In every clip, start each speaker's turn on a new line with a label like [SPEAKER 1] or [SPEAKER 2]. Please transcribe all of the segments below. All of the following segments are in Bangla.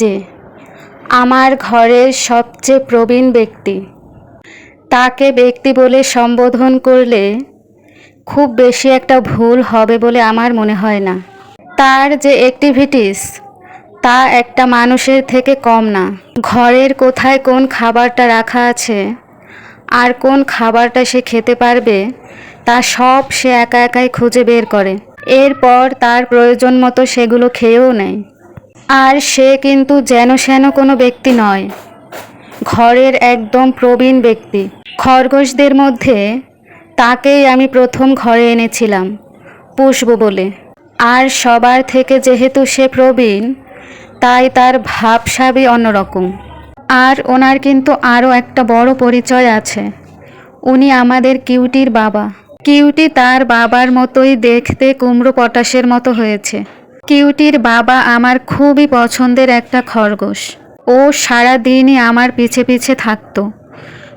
[SPEAKER 1] যে আমার ঘরের সবচেয়ে প্রবীণ ব্যক্তি। তাকে ব্যক্তি বলে সম্বোধন করলে খুব বেশি একটা ভুল হবে বলে আমার মনে হয় না। তার যে অ্যাক্টিভিটিস তা একটা মানুষের থেকে কম না। ঘরের কোথায় কোন খাবারটা রাখা আছে আর কোন খাবারটা সে খেতে পারবে, তা সব সে একা একাই খুঁজে বের করে। এরপর তার প্রয়োজন মতো সেগুলো খেয়েও নেয়। আর সে কিন্তু যেন সেন কোনো ব্যক্তি নয়, ঘরের একদম প্রবীণ ব্যক্তি। খরগোশদের মধ্যে তাকেই আমি প্রথম ঘরে এনেছিলাম, পুষব বলে। আর সবার থেকে যেহেতু সে প্রবীণ, তাই তার ভাবসাবই অন্যরকম। আর ওনার কিন্তু আরও একটা বড় পরিচয় আছে। উনি আমাদের কিউটির বাবা। কিউটি তার বাবার মতোই দেখতে কুমড়ো পটাশের মতো হয়েছে। কিউটির বাবা আমার খুবই পছন্দের একটা খরগোশ। ও সারা দিনই আমার পিছে পিছে থাকতো।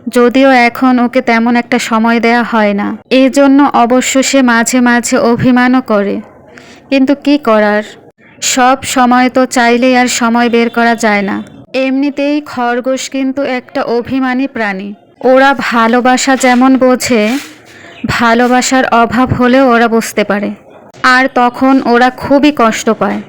[SPEAKER 1] যদিও এখন ওকে তেমন একটা সময় দেয়া হয় না। এই জন্য অবশ্য সে মাঝে মাঝে অভিমানও করে। কিন্তু কি করার? সব সময় তো চাইলেই আর সময় বের করা যায় না। এমনিতেই খরগোশ কিন্তু একটা অভিমানী প্রাণী। ওরা ভালোবাসা যেমন বোঝে, ভালোবাসার অভাব হলেও ওরা বুঝতে পারে। আর তখন ওরা খুবই কষ্ট পায়।